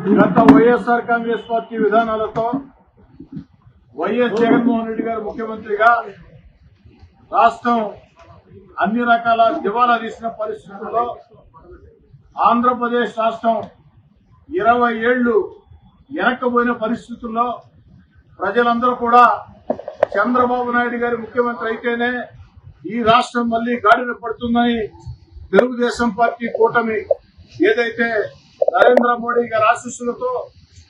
గత YSR Congress party విధానాలతో YS Jaganmohan Reddy గారు ముఖ్యమంత్రిగా రాష్ట్రం అన్ని రకాల దివాలా తీసిన పరిస్థితుల్లో ఆంధ్రప్రదేశ్ రాష్ట్రం ఇరవై ఏళ్ళు వెనక్కపోయిన పరిస్థితుల్లో ప్రజలందరూ కూడా చంద్రబాబు నాయుడు గారి ముఖ్యమంత్రి అయితేనే ఈ రాష్ట్రం మళ్ళీ గాడిన పడుతుందని తెలుగుదేశం పార్టీ కూటమి ఏదైతే నరేంద్ర మోడీ గారి ఆశీస్సులతో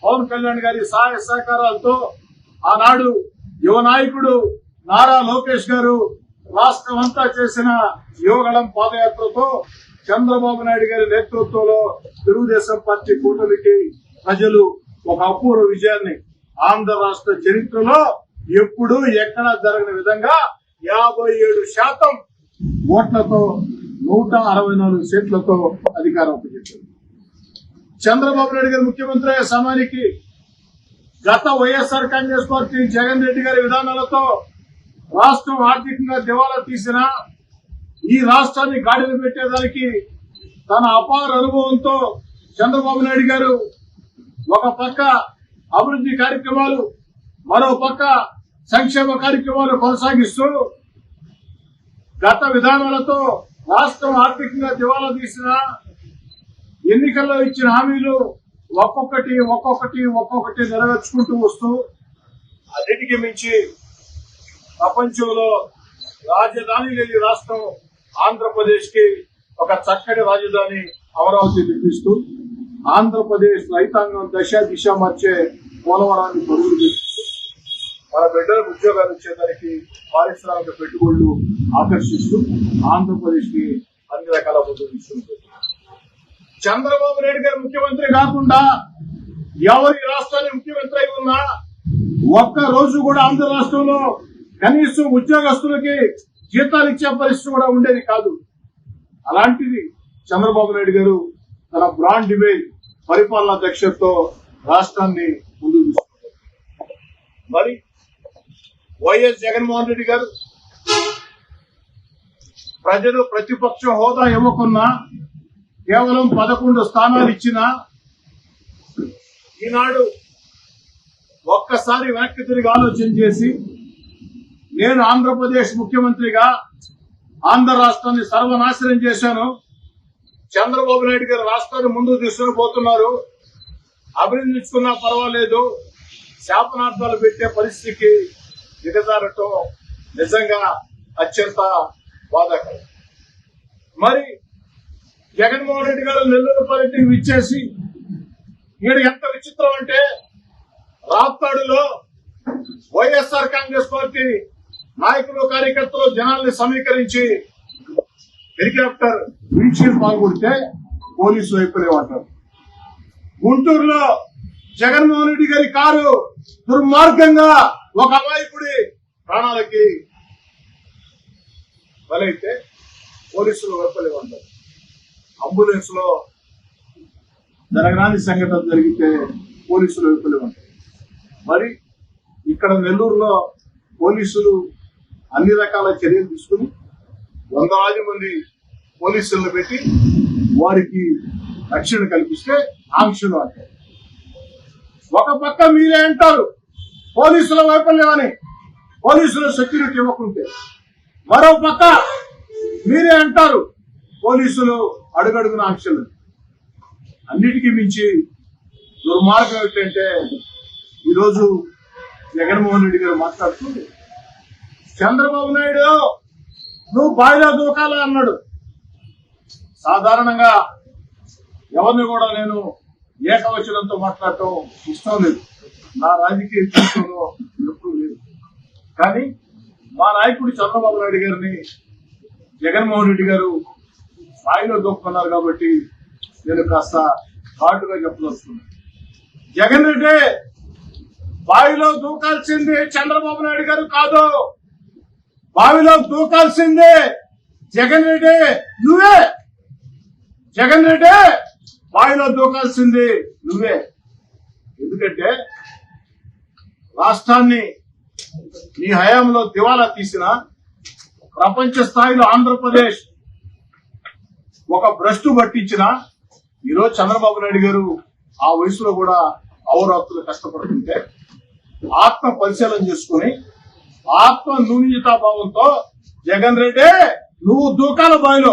పవన్ కళ్యాణ్ గారి సహాయ సహకారాలతో ఆనాడు యువ నాయకుడు నారా లోకేష్ గారు రాష్ట్రం అంతా చేసిన యువగళం పాదయాత్రతో చంద్రబాబు నాయుడు గారి నేతృత్వంలో తెలుగుదేశం పార్టీ కూటమికి ప్రజలు ఒక అపూర్వ విజయాన్ని ఆంధ్ర రాష్ట్ర చరిత్రలో ఎప్పుడు ఎక్కడా జరగని విధంగా యాభై ఏడు శాతం ఓట్లతో నూట అరవై నాలుగు సీట్లతో అధికారం అప్పచెప్పారు చంద్రబాబు నాయుడు గారు ముఖ్యమంత్రి అయ్యే సమయానికి గత YSR Congress party Jagan Reddy గారి విధానాలతో రాష్ట్రం ఆర్థికంగా దివాలా తీసిన ఈ రాష్ట్రాన్ని గాడిన పెట్టేదానికి తన అపార అనుభవంతో చంద్రబాబు నాయుడు గారు ఒక పక్క అభివృద్ధి కార్యక్రమాలు మరో పక్క సంక్షేమ కార్యక్రమాలు కొనసాగిస్తూ గత విధానాలతో రాష్ట్రం ఆర్థికంగా దివాలా తీసిన ఎన్నికల్లో ఇచ్చిన హామీలు ఒక్కొక్కటి ఒక్కొక్కటి ఒక్కొక్కటి నెరవేర్చుకుంటూ వస్తూ అన్నిటికీ మించి ప్రపంచంలో రాజధాని లేని రాష్ట్రం ఆంధ్రప్రదేశ్కి ఒక చక్కటి రాజధాని అమరావతి నిర్మిస్తూ ఆంధ్రప్రదేశ్ రైతాంగం దశ దిశ మార్చే పోలవరాన్ని పరుగులు పెట్టిస్తూ మన బిడ్డలకు ఉద్యోగాలు ఇచ్చేదానికి పారిశ్రామిక పెట్టుబడులు ఆకర్షిస్తూ ఆంధ్రప్రదేశ్కి అన్ని రకాల ముందు తీసుకుంటుంది చంద్రబాబు నాయుడు గారు ముఖ్యమంత్రి కాకుండా ఎవరి రాష్ట్రానికి ముఖ్యమంత్రి అయి ఉన్నా ఒక్క రోజు కూడా ఆంధ్ర రాష్ట్రంలో కనీసం ఉద్యోగస్తులకి జీతాలు ఇచ్చే పరిస్థితి కూడా ఉండేది కాదు. అలాంటిది చంద్రబాబు నాయుడు గారు తన బ్రాండ్ ఇమేజ్ పరిపాలనా దక్షతతో రాష్ట్రాన్ని ముందుకు మరి వైఎస్ జగన్మోహన్ రెడ్డి గారు ప్రజలు ప్రతిపక్ష హోదా ఇవ్వకున్నా కేవలం పదకొండు స్థానాలు ఇచ్చిన ఈనాడు ఒక్కసారి వెనక్కి తిరిగి ఆలోచన చేసి నేను ఆంధ్రప్రదేశ్ ముఖ్యమంత్రిగా ఆంధ్ర రాష్ట్రాన్ని సర్వనాశనం చేశాను. చంద్రబాబు నాయుడు గారు రాష్ట్రాన్ని ముందుకు తీసుకుని పోతున్నారు. అభినందించుకున్నా పర్వాలేదు. శాపనార్థాలు పెట్టే పరిస్థితికి దిగజారటం నిజంగా అత్యంత బాధాకరం. మరి జగన్మోహన్ రెడ్డి గారు నెల్లూరు పర్యటనకు ఇచ్చేసి ఈయన ఎంత విచిత్రం అంటే రాప్తాడులో వైఎస్ఆర్ కాంగ్రెస్ పార్టీ నాయకులు కార్యకర్తలు జనాల్ని సమీకరించి హెలికాప్టర్ విండ్షీల్డ్ పాల్గొడితే పోలీసులు అయిపోయేవాటారు గుంటూరులో జగన్మోహన్ రెడ్డి గారి కారు దుర్మార్గంగా ఒక అమాయకుడి ప్రాణాలకి బలైతే పోలీసులు వైఫల్యమంటారు అంబులెన్స్లో జరగరాని సంఘటన జరిగితే పోలీసులు వైఫల్యమంటారు మరి ఇక్కడ నెల్లూరులో పోలీసులు అన్ని రకాల చర్యలు తీసుకుని వందలాది మంది పోలీసులను పెట్టి వారికి రక్షణ కల్పిస్తే ఆంక్షలు అంటారు. ఒక పక్క మీరే అంటారు పోలీసుల వైఫల్యం అని పోలీసుల సెక్యూరిటీ ఇవ్వకుంటే. మరో పక్క మీరే అంటారు పోలీసులు అడుగడుగున ఆంక్షలు. అన్నిటికీ మించి దుర్మార్గం ఏంటంటే ఈరోజు జగన్మోహన్ రెడ్డి గారు మాట్లాడుతూ చంద్రబాబు నాయుడు నువ్వు బాయిలో దూకాలా అన్నాడు. సాధారణంగా ఎవరిని కూడా నేను ఏకవచనంతో మాట్లాడటం ఇష్టం లేదు. నా రాజకీయ జీవితంలో ఎప్పుడు లేదు. కానీ మా నాయకుడు చంద్రబాబు నాయుడు గారిని జగన్మోహన్ రెడ్డి గారు స్థాయిలో దూక్కున్నారు కాబట్టి నేను కాస్త ఘాటుగా చెప్పదలుచుకున్నాను జగన్ రెడ్డి బావిలో దూకాల్సింది చంద్రబాబు నాయుడు గారు కాదు. బావిలో దూకాల్సింది జగన్ రెడ్డి. నువ్వే. జగన్ రెడ్డి బావిలో దూకాల్సింది నువ్వే. ఎందుకంటే రాష్ట్రాన్ని నీ హయాంలో దివాలా తీసిన ప్రపంచ స్థాయిలో ఆంధ్రప్రదేశ్ ఒక భ్రష్టు పట్టించిన ఈరోజు చంద్రబాబు నాయుడు గారు ఆ వయసులో కూడా అవరాత్రులు కష్టపడుతుంటే ఆత్మ పరిశీలన చేసుకుని ఆత్మ భావంతో జగన్ రెడ్డి నువ్వు దూకాల బాయిలో